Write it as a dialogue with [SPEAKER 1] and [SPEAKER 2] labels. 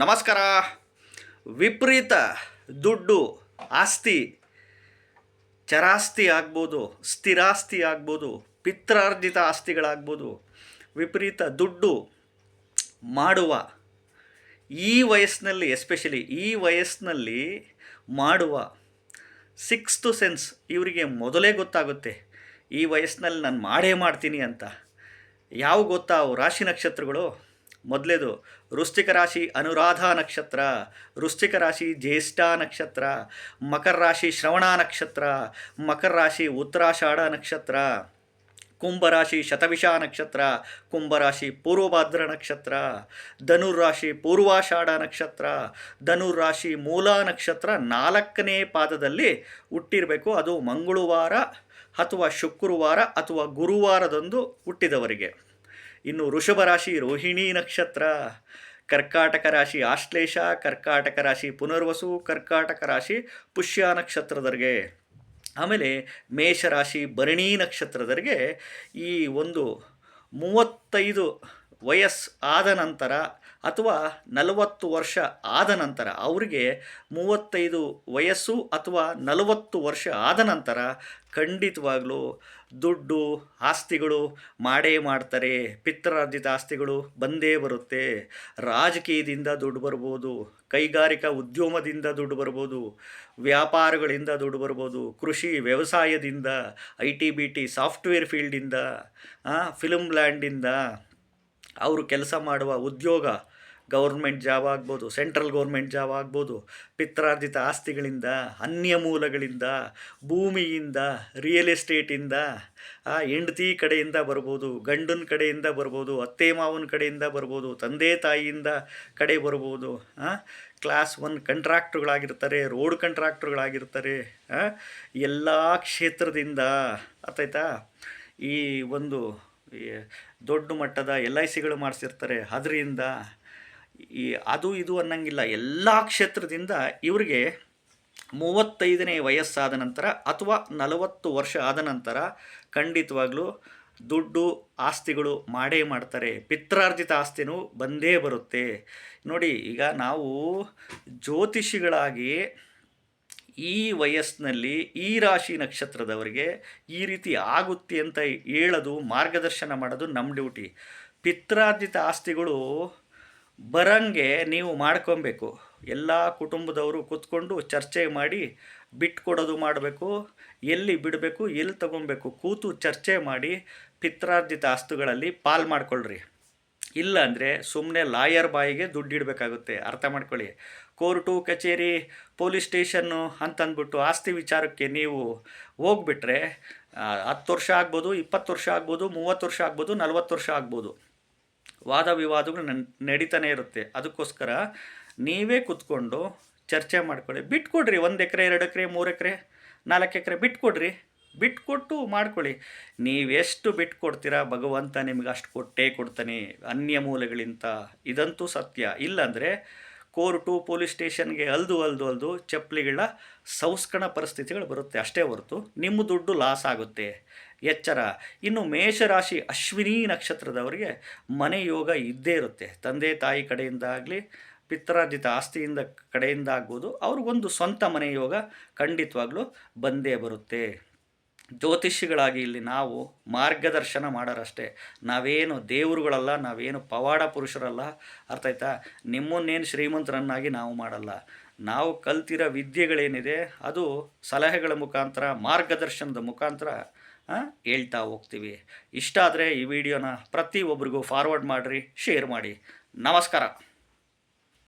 [SPEAKER 1] ನಮಸ್ಕಾರ. ವಿಪರೀತ ದುಡ್ಡು, ಆಸ್ತಿ, ಚರಾಸ್ತಿ ಆಗ್ಬೋದು, ಸ್ಥಿರಾಸ್ತಿ ಆಗ್ಬೋದು, ಪಿತ್ರಾರ್ಜಿತ ಆಸ್ತಿಗಳಾಗ್ಬೋದು, ವಿಪರೀತ ದುಡ್ಡು ಮಾಡುವ ಈ ವಯಸ್ಸಿನಲ್ಲಿ ಎಸ್ಪೆಷಲಿ ಈ ವಯಸ್ಸಿನಲ್ಲಿ ಮಾಡುವ ಸಿಕ್ಸ್ತು ಸೆನ್ಸ್ ಇವರಿಗೆ ಮೊದಲೇ ಗೊತ್ತಾಗುತ್ತೆ. ಈ ವಯಸ್ಸಿನಲ್ಲಿ ನಾನು ಮಾಡೇ ಮಾಡ್ತೀನಿ ಅಂತ. ಯಾವ ಗೊತ್ತಾ ಅವು ರಾಶಿ ನಕ್ಷತ್ರಗಳು? ಮೊದಲೇದು, ವೃಶ್ಚಿಕ ರಾಶಿ ಅನುರಾಧ ನಕ್ಷತ್ರ, ವೃಶ್ಚಿಕ ರಾಶಿ ಜ್ಯೇಷ್ಠ ನಕ್ಷತ್ರ, ಮಕರ ರಾಶಿ ಶ್ರವಣ ನಕ್ಷತ್ರ, ಮಕರ ರಾಶಿ ಉತ್ತರಾಷಾಢ ನಕ್ಷತ್ರ ಕುಂಭರಾಶಿ ಶತವಿಷ ನಕ್ಷತ್ರ ಕುಂಭರಾಶಿ ಪೂರ್ವಭಾದ್ರ ನಕ್ಷತ್ರ ಧನುರಾಶಿ ಪೂರ್ವಾಷಾಢ ನಕ್ಷತ್ರ ಧನುರಾಶಿ ಮೂಲ ನಕ್ಷತ್ರ ನಾಲ್ಕನೇ ಪಾದದಲ್ಲಿ ಹುಟ್ಟಿರಬೇಕು. ಅದು ಮಂಗಳವಾರ ಅಥವಾ ಶುಕ್ರವಾರ ಅಥವಾ ಗುರುವಾರದಂದು ಹುಟ್ಟಿದವರಿಗೆ. ಇನ್ನು ವೃಷಭ ರಾಶಿ ರೋಹಿಣಿ ನಕ್ಷತ್ರ, ಕರ್ಕಾಟಕ ರಾಶಿ ಆಶ್ಲೇಷ, ಕರ್ಕಾಟಕ ರಾಶಿ ಪುನರ್ವಸು, ಕರ್ಕಾಟಕ ರಾಶಿ ಪುಷ್ಯ ನಕ್ಷತ್ರದವರಿಗೆ ಆಮೇಲೆ ಮೇಷರಾಶಿ ಭರಣಿ ನಕ್ಷತ್ರದವರಿಗೆ ಈ ಒಂದು ಮೂವತ್ತೈದು ವಯಸ್ಸು ಆದ ನಂತರ ಅಥವಾ ನಲವತ್ತು ವರ್ಷ ಆದ ನಂತರ ಅವರಿಗೆ ಮೂವತ್ತೈದು ವಯಸ್ಸು ಅಥವಾ ನಲವತ್ತು ವರ್ಷ ಆದ ನಂತರ ಖಂಡಿತವಾಗಲೂ ದುಡ್ಡು, ಆಸ್ತಿಗಳು ಮಾಡೇ ಮಾಡ್ತಾರೆ. ಪಿತ್ರಾರ್ಜಿತ ಆಸ್ತಿಗಳು ಬಂದೇ ಬರುತ್ತೆ. ರಾಜಕೀಯದಿಂದ ದುಡ್ಡು ಬರ್ಬೋದು, ಕೈಗಾರಿಕಾ ಉದ್ಯಮದಿಂದ ದುಡ್ಡು ಬರ್ಬೋದು, ವ್ಯಾಪಾರಗಳಿಂದ ದುಡ್ಡು ಬರ್ಬೋದು, ಕೃಷಿ ವ್ಯವಸಾಯದಿಂದ, I T, B, T software ಫೀಲ್ಡಿಂದ film ಲ್ಯಾಂಡಿಂದ ಅವರು ಕೆಲಸ ಮಾಡುವ ಉದ್ಯೋಗ ಗೌರ್ಮೆಂಟ್ ಜಾಬ್ ಆಗ್ಬೋದು, ಸೆಂಟ್ರಲ್ ಗೌರ್ಮೆಂಟ್ ಜಾಬ್ ಆಗ್ಬೋದು, ಪಿತ್ರಾರ್ಜಿತ ಆಸ್ತಿಗಳಿಂದ, ಅನ್ಯ ಮೂಲಗಳಿಂದ, ಭೂಮಿಯಿಂದ ರಿಯಲ್ ಎಸ್ಟೇಟಿಂದ ಹೆಂಡತಿ ಕಡೆಯಿಂದ ಬರ್ಬೋದು, ಗಂಡನ ಕಡೆಯಿಂದ ಬರ್ಬೋದು, ಅತ್ತೆ ಮಾವನ ಕಡೆಯಿಂದ ಬರ್ಬೋದು, ತಂದೆ ತಾಯಿಯಿಂದ ಕಡೆ ಬರ್ಬೋದು ಕ್ಲಾಸ್ ಒನ್ ಕಂಟ್ರಾಕ್ಟ್ರುಗಳಾಗಿರ್ತಾರೆ ರೋಡ್ ಕಂಟ್ರಾಕ್ಟ್ರುಗಳಾಗಿರ್ತಾರೆ ಎಲ್ಲ ಕ್ಷೇತ್ರದಿಂದ ಅರ್ಥಾಯ್ತಾ ಈ ಒಂದು ದೊಡ್ಡ ಮಟ್ಟದ ಎಲ್ ಐ ಸಿಗಳು ಮಾಡಿಸಿರ್ತಾರೆ, ಅದರಿಂದ ಈ ಅದು ಇದು ಅನ್ನಂಗಿಲ್ಲ. ಎಲ್ಲ ಕ್ಷೇತ್ರದಿಂದ ಇವರಿಗೆ ಮೂವತ್ತೈದನೇ ವಯಸ್ಸಾದ ನಂತರ ಅಥವಾ ನಲವತ್ತು ವರ್ಷ ಆದ ನಂತರ ಖಂಡಿತವಾಗ್ಲೂ ದುಡ್ಡು ಆಸ್ತಿಗಳು ಮಾಡೇ ಮಾಡ್ತಾರೆ. ಪಿತ್ರಾರ್ಜಿತ ಆಸ್ತಿನೂ ಬಂದೇ ಬರುತ್ತೆ. ನೋಡಿ, ಈಗ ನಾವು ಜ್ಯೋತಿಷಿಗಳಾಗಿ ಈ ವಯಸ್ಸಿನಲ್ಲಿ ಈ ರಾಶಿ ನಕ್ಷತ್ರದವರಿಗೆ ಈ ರೀತಿ ಆಗುತ್ತೆ ಅಂತ ಹೇಳೋದು, ಮಾರ್ಗದರ್ಶನ ಮಾಡೋದು ನಮ್ಮ ಡ್ಯೂಟಿ. ಪಿತ್ರಾರ್ಜಿತ ಆಸ್ತಿಗಳು ಬರಂಗೆ ನೀವು ಮಾಡ್ಕೊಬೇಕು. ಎಲ್ಲ ಕುಟುಂಬದವರು ಕೂತ್ಕೊಂಡು ಚರ್ಚೆ ಮಾಡಿ ಬಿಟ್ಕೊಡೋದು ಮಾಡಬೇಕು, ಎಲ್ಲಿ ಬಿಡಬೇಕು, ಎಲ್ಲಿ ತಗೊಬೇಕು ಕೂತು ಚರ್ಚೆ ಮಾಡಿ ಪಿತ್ರಾರ್ಜಿತ ಆಸ್ತುಗಳಲ್ಲಿ ಪಾಲ್ ಮಾಡ್ಕೊಳ್ರಿ. ಇಲ್ಲ ಅಂದರೆ ಸುಮ್ಮನೆ ಲಾಯರ್ ಬಾಯಿಗೆ ದುಡ್ಡು ಇಡಬೇಕಾಗುತ್ತೆ. ಅರ್ಥ ಮಾಡ್ಕೊಳ್ಳಿ. ಕೋರ್ಟು, ಕಚೇರಿ, ಪೊಲೀಸ್ ಸ್ಟೇಷನ್ನು ಅಂತಂದ್ಬಿಟ್ಟು ಆಸ್ತಿ ವಿಚಾರಕ್ಕೆ ನೀವು ಹೋಗ್ಬಿಟ್ರೆ ಹತ್ತು ವರ್ಷ ಆಗ್ಬೋದು, ಇಪ್ಪತ್ತು ವರ್ಷ ಆಗ್ಬೋದು, ಮೂವತ್ತು ವರ್ಷ ಆಗ್ಬೋದು, ನಲ್ವತ್ತು ವರ್ಷ ಆಗ್ಬೋದು. ವಾದ ವಿವಾದಗಳು ನಡೀತಾನೆ ಇರುತ್ತೆ. ಅದಕ್ಕೋಸ್ಕರ ನೀವೇ ಕೂತ್ಕೊಂಡು ಚರ್ಚೆ ಮಾಡ್ಕೊಳ್ಳಿ. ಬಿಟ್ಕೊಡ್ರಿ ಒಂದು ಎಕರೆ, ಎರಡು ಎಕರೆ, ಮೂರು ಎಕರೆ, ನಾಲ್ಕು ಎಕರೆ ಬಿಟ್ಕೊಡ್ರಿ. ಬಿಟ್ಕೊಟ್ಟು ಮಾಡ್ಕೊಳ್ಳಿ. ನೀವೆಷ್ಟು ಬಿಟ್ಕೊಡ್ತೀರಾ? ಭಗವಂತ ನಿಮ್ಗೆ ಅಷ್ಟು ಕೊಟ್ಟೇ ಕೊಡ್ತಾನೆ. ಅನ್ಯ ಮೂಲಗಳಿಂತ ಇದಂತೂ ಸತ್ಯ. ಇಲ್ಲಾಂದರೆ ಕೋರ್ಟು, ಪೊಲೀಸ್ ಸ್ಟೇಷನ್ಗೆ ಅಲ್ದು ಅಲ್ದು ಅಲ್ದು ಚಪ್ಪಲಿಗಳ ಸಂಸ್ಕರಣ ಪರಿಸ್ಥಿತಿಗಳು ಬರುತ್ತೆ. ಅಷ್ಟೇ ಹೊರತು ನಿಮ್ಮ ದುಡ್ಡು ಲಾಸ್ ಆಗುತ್ತೆ. ಎಚ್ಚರ. ಇನ್ನು ಮೇಷರಾಶಿ ಅಶ್ವಿನಿ ನಕ್ಷತ್ರದವರಿಗೆ ಮನೆ ಯೋಗ ಇದ್ದೇ ಇರುತ್ತೆ. ತಂದೆ, ತಾಯಿ ಕಡೆಯಿಂದ ಆಗಲಿ, ಪಿತ್ರಾರ್ಜಿತ ಆಸ್ತಿಯಿಂದ ಕಡೆಯಿಂದ ಆಗ್ಬೋದು, ಅವ್ರಿಗೊಂದು ಸ್ವಂತ ಮನೆ ಯೋಗ ಖಂಡಿತವಾಗ್ಲೂ ಬಂದೇ ಬರುತ್ತೆ. ಜ್ಯೋತಿಷಿಗಳಾಗಿ ಇಲ್ಲಿ ನಾವು ಮಾರ್ಗದರ್ಶನ ಮಾಡೋರಷ್ಟೇ. ನಾವೇನು ದೇವರುಗಳಲ್ಲ, ನಾವೇನು ಪವಾಡ ಪುರುಷರಲ್ಲ, ಅರ್ಥ ಆಯ್ತಾ? ನಿಮ್ಮನ್ನೇನು ಶ್ರೀಮಂತರನ್ನಾಗಿ ನಾವು ಮಾಡಲ್ಲ. ನಾವು ಕಲ್ತಿರೋ ವಿದ್ಯೆಗಳೇನಿದೆ, ಅದು ಸಲಹೆಗಳ ಮುಖಾಂತರ, ಮಾರ್ಗದರ್ಶನದ ಮುಖಾಂತರ ಹೇಳ್ತಾ ಹೋಗ್ತೀವಿ. ಇಷ್ಟ ಆದರೆ ಈ ವಿಡಿಯೋನ ಪ್ರತಿಯೊಬ್ಬರಿಗೂ ಫಾರ್ವರ್ಡ್ ಮಾಡಿರಿ ಶೇರ್ ಮಾಡಿ. ನಮಸ್ಕಾರ.